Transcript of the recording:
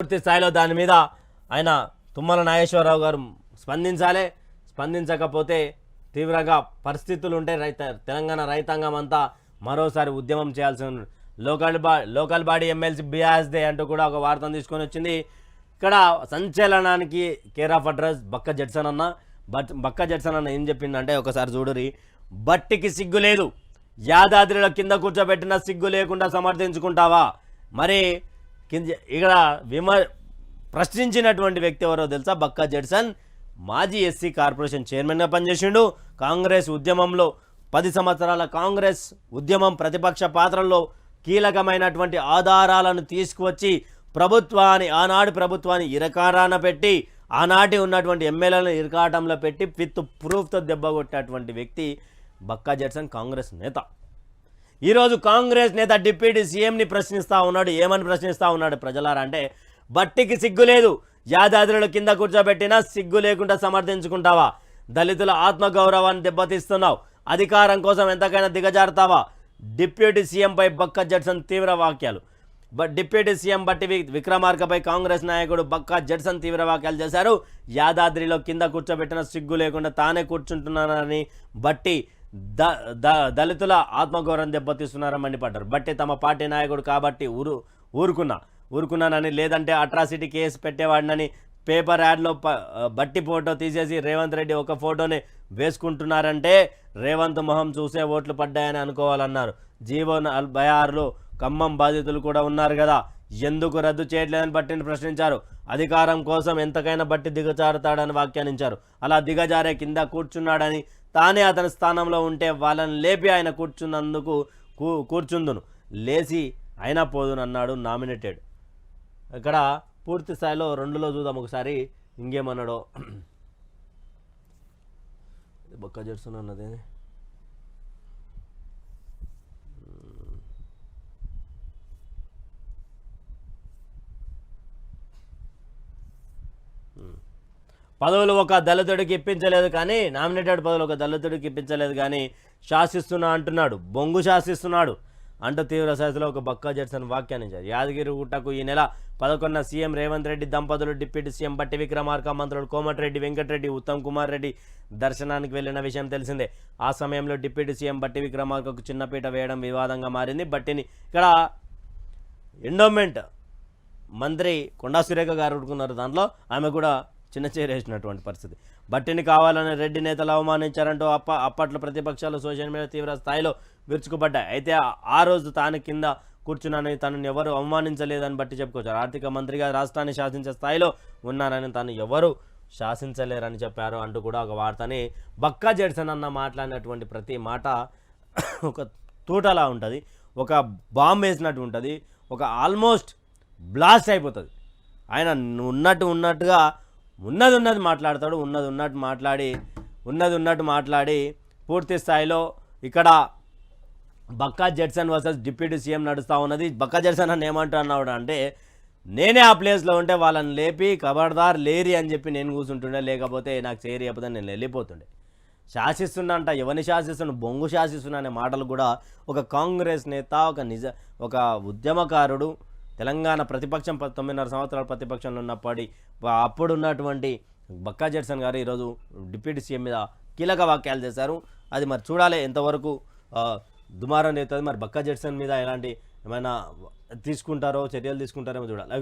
పూర్తి స్థాయిలో దాని మీద ఆయన తుమ్మల నాగేశ్వరరావు గారు స్పందించాలి. స్పందించకపోతే తీవ్రంగా పరిస్థితులు ఉంటే రైత తెలంగాణ రైతాంగం అంతా మరోసారి ఉద్యమం చేయాల్సి ఉంది లోకల్ బా local body M L C B R S day అంటూ కూడా ఒక వార్తను తీసుకొని వచ్చింది. ఇక్కడ సంచలనానికి care of address Bakka Judson అన్న. బట్ బక్క జడ్సన్ అన్న ఏం చెప్పిందంటే ఒకసారి చూడరి బట్టికి సిగ్గు లేదు. యాదాద్రిలో కింద కూర్చోబెట్టిన సిగ్గు లేకుండా సమర్థించుకుంటావా? మరి కింద ఇక్కడ విమ ప్రశ్నించినటువంటి వ్యక్తి ఎవరో తెలుసా? బక్కా జడ్సన్. మాజీ ఎస్సీ కార్పొరేషన్ చైర్మన్గా పనిచేసిండు. కాంగ్రెస్ ఉద్యమంలో పది సంవత్సరాల కాంగ్రెస్ ఉద్యమం ప్రతిపక్ష పాత్రల్లో కీలకమైనటువంటి ఆధారాలను తీసుకువచ్చి ప్రభుత్వాన్ని ఆనాడు ప్రభుత్వాన్ని ఇరకారాన పెట్టి ఆనాటి ఉన్నటువంటి ఎమ్మెల్యేలను ఇరకాటంలో పెట్టి విత్ ప్రూఫ్తో దెబ్బ కొట్టేటువంటి వ్యక్తి బక్కా జడ్సన్ కాంగ్రెస్ నేత. ఈరోజు కాంగ్రెస్ నేత డిప్యూటీ సీఎంని ప్రశ్నిస్తూ ఉన్నాడు ఏమని ప్రశ్నిస్తూ ఉన్నాడు ప్రజలారా అంటే బట్టికి సిగ్గు లేదు యాదాద్రుల కింద కూర్చోబెట్టినా సిగ్గు లేకుండా సమర్థించుకుంటావా? దళితుల ఆత్మగౌరవాన్ని దెబ్బతీస్తున్నావు అధికారం కోసం ఎంతకైనా దిగజారుతావా? డిప్యూటీ సీఎంపై బక్క జడ్సన్ తీవ్ర వాక్యాలు బట్ డిప్యూటీ సీఎం బట్టి విక్రమార్కపై కాంగ్రెస్ నాయకుడు బక్క జడ్సన్ తీవ్ర వ్యాఖ్యలు చేశారు. యాదాద్రిలో కింద కూర్చోబెట్టిన సిగ్గు లేకుండా తానే కూర్చుంటున్నారని బట్టి ద ద- దళితుల ఆత్మగౌరవం దెబ్బతీస్తున్నారని మండిపడ్డారు. బట్టి తమ పార్టీ నాయకుడు కాబట్టి ఊరు ఊరుకున్నా ఊరుకున్నానని లేదంటే అట్రాసిటీ కేసు పెట్టేవాడినని పేపర్ యాడ్లో బట్టి ఫోటో తీసేసి రేవంత్ రెడ్డి ఒక ఫోటోని వేసుకుంటున్నారంటే రేవంత్ మొహం చూసే ఓట్లు పడ్డాయని అనుకోవాలన్నారు. జీవో నలభై ఆరులో ఖమ్మం బాధితులు కూడా ఉన్నారు కదా. ఎందుకు రద్దు చేయట్లేదని బట్టిని ప్రశ్నించారు. అధికారం కోసం ఎంతకైనా బట్టి దిగజారుతాడని వ్యాఖ్యానించారు. అలా దిగజారే కింద కూర్చున్నాడని తానే అతని స్థానంలో ఉంటే వాళ్ళని లేపి ఆయన కూర్చున్నందుకు కూ కూర్చుందును. లేచి అయినా పోదును అన్నాడు నామినేటెడ్. ఇక్కడ పూర్తి స్థాయిలో రెండులో చూద్దాం ఒకసారి. ఇంకేమన్నాడో. బొక్క జడ్సన్ అన్నది పదవులు ఒక దళితుడికి ఇప్పించలేదు కానీ నామినేటెడ్ పదవులు ఒక దళితుడికి ఇప్పించలేదు కానీ శాసిస్తున్నా అంటున్నాడు. బొంగు శాసిస్తున్నాడు అంటూ తీవ్ర స్థాయిలో ఒక బక్కా జడ్సన్ వ్యాఖ్యానించారు యాదగిరి గుట్టకు ఈ నెల పదకొండున సీఎం రేవంత్ రెడ్డి దంపతులు డిప్యూటీ సీఎం బట్టి విక్రమార్క మంత్రులు కోమటిరెడ్డి వెంకటరెడ్డి ఉత్తమ్ కుమార్ రెడ్డి దర్శనానికి వెళ్ళిన విషయం తెలిసిందే. ఆ సమయంలో డిప్యూటీ సీఎం బట్టి విక్రమార్కకు చిన్నపీట వేయడం వివాదంగా మారింది. బట్టిని ఇక్కడ ఎండోమెంట్ మంత్రి కొండా సురేఖ గారు ఉడుకున్నారు దాంట్లో ఆమె కూడా చిన్న చేరేసినటువంటి పరిస్థితి. బట్టిని కావాలని రెడ్డి నేతలు అవమానించారంటూ అప్ప అప్పట్లో ప్రతిపక్షాలు సోషల్ మీడియా తీవ్ర స్థాయిలో విరుచుకుపడ్డాయి. అయితే ఆ- రోజు తాను కింద కూర్చున్నానని తనను ఎవరు అవమానించలేదని బట్టి చెప్పుకోవచ్చు. ఆర్థిక మంత్రిగా రాష్ట్రాన్ని శాసించే స్థాయిలో ఉన్నారని తను ఎవరు శాసించలేరని చెప్పారు అంటూ కూడా ఒక వార్తని బక్కా జడ్సన్ అన్న మాట్లాడినటువంటి ప్రతి మాట ఒక తూటలా ఉంటుంది. ఒక బాంబ్ వేసినట్టు ఉంటుంది. ఒక ఆల్మోస్ట్ బ్లాస్ట్ అయిపోతుంది. ఆయన ఉన్నట్టు ఉన్నట్టుగా ఉన్నది ఉన్నది మాట్లాడతాడు ఉన్నది ఉన్నట్టు మాట్లాడి ఉన్నది ఉన్నట్టు మాట్లాడి పూర్తి స్థాయిలో ఇక్కడ Bakka Judson versus deputy C M నడుస్తూ ఉన్నది. బక్కా జడ్సన్ అని ఏమంటున్నాడు అంటే నేనే ఆ ప్లేస్లో ఉంటే వాళ్ళని లేపి కబర్దార్ లేరి అని చెప్పి నేను కూర్చుంటుండే లేకపోతే నాకు చేయరి చెప్పదని నేను వెళ్ళిపోతుండే. శాసిస్తున్నంట ఎవరిని శాసిస్తున్న బొంగు శాసిస్తున్నా అనే మాటలు కూడా ఒక కాంగ్రెస్ నేత ఒక నిజ ఒక ఉద్యమకారుడు తెలంగాణ ప్రతిపక్షం తొమ్మిదిన్నర సంవత్సరాల ప్రతిపక్షంలో ఉన్నప్పటి అప్పుడున్నటువంటి బక్కా జడ్సన్ గారు ఈరోజు డిప్యూటీ సీఎం మీద కీలక వాక్యాలు చేశారు. అది మరి చూడాలి ఎంతవరకు దుమారం అవుతుంది మరి బక్కా జడ్సన్ మీద ఎలాంటి ఏమైనా తీసుకుంటారో చర్యలు తీసుకుంటారేమో చూడాలి.